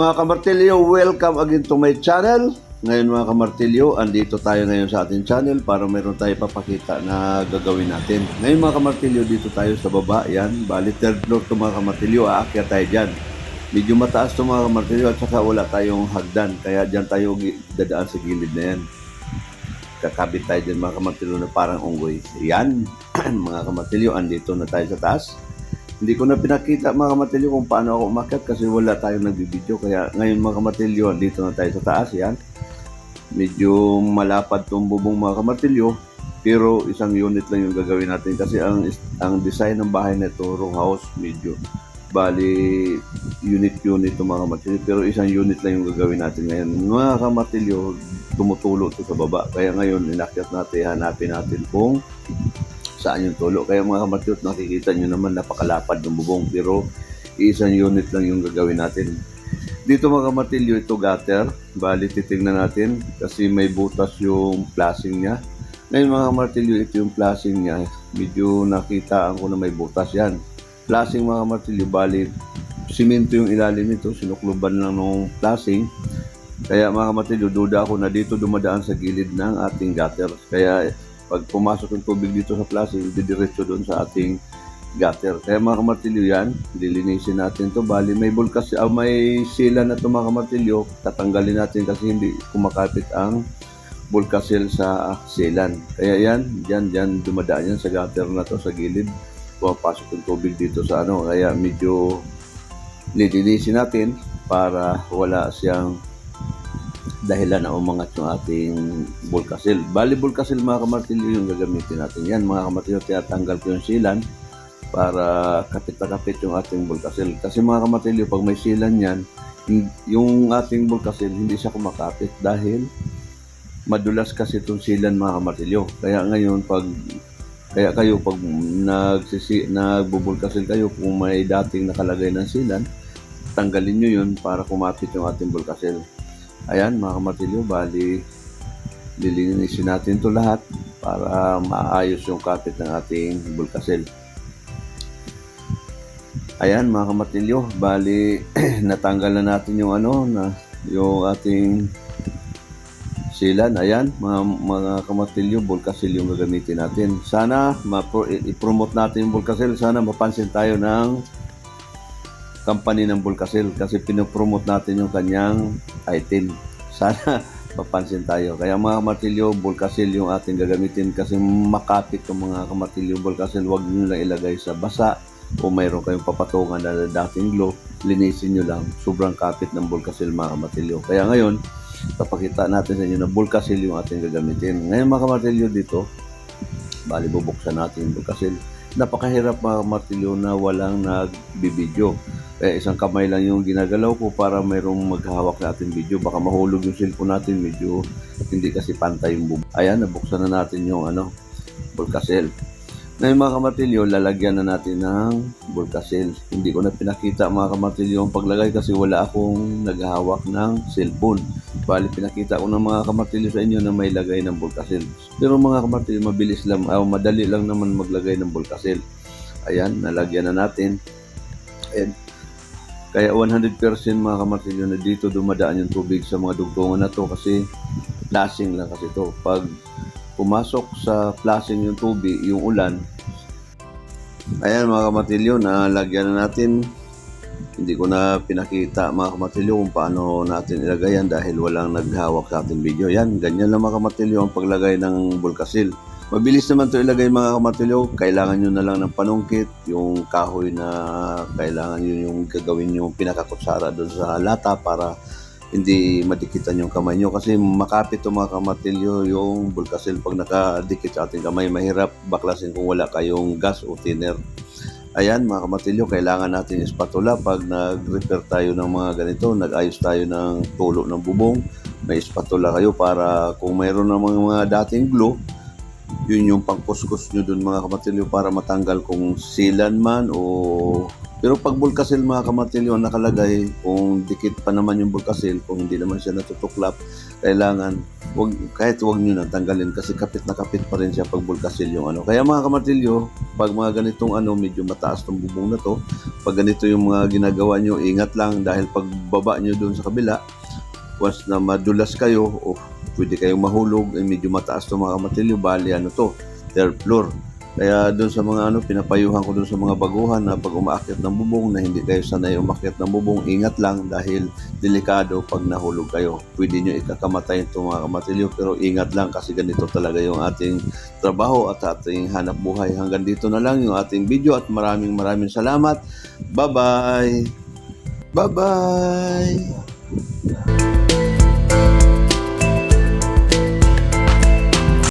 Mga kamartilyo, welcome again to my channel. Ngayon mga kamartilyo, andito tayo ngayon sa ating channel para mayroon tayo papakita na gagawin natin. Ngayon mga kamartilyo, dito tayo sa baba. Yan, bali third floor to mga kamartilyo, aakyat tayo dyan. Medyo mataas to mga kamartilyo at saka wala tayong hagdan. Kaya dyan tayo dadaan sa gilid na yan. Kakabit tayo dyan mga kamartilyo na parang unggoy. Yan, mga kamartilyo, andito na tayo sa taas. Hindi ko na pinakita mga kamatilyo kung paano ako umakyat kasi wala tayong nagbibideo. Kaya ngayon mga kamatilyo, dito na tayo sa taas yan. Medyo malapad tong bubong mga kamatilyo. Pero isang unit lang yung gagawin natin kasi ang ang design ng bahay nito row house medyo bali unit-unit to mga kamatilyo pero isang unit lang yung gagawin natin ngayon mga kamatilyo tumutulo to sa baba kaya ngayon inakyat natin hanapin natin kung saan yung tulo. Kaya mga kamatyot, nakikita nyo naman napakalapad ng bubong pero isang unit lang yung gagawin natin. Dito mga kamatilyo, ito gutter. Bali, titignan natin kasi may butas yung flashing niya. Ngayon mga kamatilyo, ito yung flashing niya. Medyo nakita ko na may butas yan. Flashing mga kamatilyo, bali, simento yung ilalim nito. Sinukluban lang ng flashing. Kaya mga kamatilyo, duda ako na dito dumadaan sa gilid ng ating gutter. Kaya pag pumasok yung tubig dito sa flashing, didiretso doon sa ating gutter. Kaya mga kamartilyo yan, dilinisin natin to Bali, may bulkas, ah, may sila na to mga kamartilyo, tatanggalin natin kasi hindi kumakapit ang bulkasil sa silan. Kaya yan, dyan, dyan, dumadaan yan sa gutter na to sa gilid. Pumapasok yung tubig dito sa ano, kaya medyo lilinisin natin para wala siyang dahilan na umangat yung ating bulkasil. Bali bulkasil mga kamartilyo yung gagamitin natin yan. Mga kamartilyo, tinatanggal ko yung silan para kapit na kapit yung ating bulkasil. Kasi mga kamartilyo, pag may silan yan, yung ating bulkasil hindi siya kumakapit dahil madulas kasi itong silan mga kamartilyo. Kaya ngayon pag kaya kayo pag nagsisi, nagbubulkasil kayo kung may dating nakalagay ng silan, tanggalin nyo yun para kumapit yung ating bulkasil. Ayan mga kamartilyo, bali lilinisin natin to lahat para maayos yung kapit ng ating bulkasil. Ayan mga kamartilyo, bali natanggal na natin yung ano na yung ating silan. Ayan mga, mga kamartilyo, bulkasil yung gagamitin natin. Sana ma- i-promote natin yung bulkasil. Sana mapansin tayo ng company ng Bulkasil kasi pinopromote natin yung kanyang item. Sana mapansin tayo. Kaya mga kamartilyo, Bulkasil yung ating gagamitin kasi makapit yung mga kamartilyo Bulkasil. Huwag nyo lang ilagay sa basa o mayroon kayong papatungan na dating glow, linisin nyo lang. Sobrang kapit ng Bulkasil mga kamartilyo. Kaya ngayon, papakita natin sa inyo na Bulkasil yung ating gagamitin. Ngayon mga kamartilyo dito, bali bubuksan natin yung Bulkasil. Napakahirap mga kamartilyo na walang nagbibideo. Kaya isang kamay lang yung ginagalaw ko para mayroong maghahawak sa ating video. Baka mahulog yung cellphone natin, medyo hindi kasi pantay yung bub. Ayan, nabuksan na natin yung ano, bulkasil. Ngayon mga kamartilyo, lalagyan na natin ng bulkasil. Hindi ko na pinakita mga kamartilyo ang paglagay kasi wala akong naghahawak ng cellphone. Bali, pinakita ko ng mga kamartilyo sa inyo na may lagay ng bulkasil. Pero mga kamartilyo, mabilis lang, ah, madali lang naman maglagay ng bulkasil. Ayan, nalagyan na natin. And kaya 100% mga kamartilyo na dito dumadaan yung tubig sa mga dugtungan na to kasi flashing lang kasi to. Pag pumasok sa flashing yung tubig, yung ulan, ayan mga kamartilyo, nalagyan na natin. Hindi ko na pinakita mga kamartilyo kung paano natin ilagay yan dahil walang naghawak sa ating video. Yan, ganyan lang mga kamartilyo ang paglagay ng bulkasil. Mabilis naman to ilagay mga kamatilyo. Kailangan nyo na lang ng panungkit, yung kahoy na kailangan nyo yung gagawin yung pinakakutsara doon sa lata para hindi madikitan yung kamay nyo. Kasi makapit to mga kamatilyo yung bulkasil pag nakadikit sa ating kamay. Mahirap baklasin kung wala kayong gas o thinner. Ayan mga kamatilyo, kailangan natin spatula pag nag-repair tayo ng mga ganito, nag-ayos tayo ng tulo ng bubong, may spatula kayo para kung mayroon ng mga, mga dating glue, yun yung pangkuskus nyo dun mga kamatilyo para matanggal kung silan man o Pero pag bulkasil mga kamartilyo ang nakalagay, kung dikit pa naman yung bulkasil, kung hindi naman siya natutuklap, kailangan wag, kahit wag nyo na tanggalin kasi kapit na kapit pa rin siya pag bulkasil yung ano. Kaya mga kamartilyo, pag mga ganitong ano, medyo mataas tong bubong na to, pag ganito yung mga ginagawa nyo, ingat lang dahil pag baba nyo doon sa kabila, once na madulas kayo, o pwede kayong mahulog, eh, medyo mataas to mga kamatilyo, bali ano to, third floor. Kaya doon sa mga ano, pinapayuhan ko doon sa mga baguhan na pag umaakyat ng bubong na hindi kayo sanay umakyat ng bubong, ingat lang dahil delikado pag nahulog kayo. Pwede nyo ikakamatay ito mga kamatilyo pero ingat lang kasi ganito talaga yung ating trabaho at ating hanap buhay. Hanggang dito na lang yung ating video at maraming maraming salamat. Bye-bye! Bye-bye!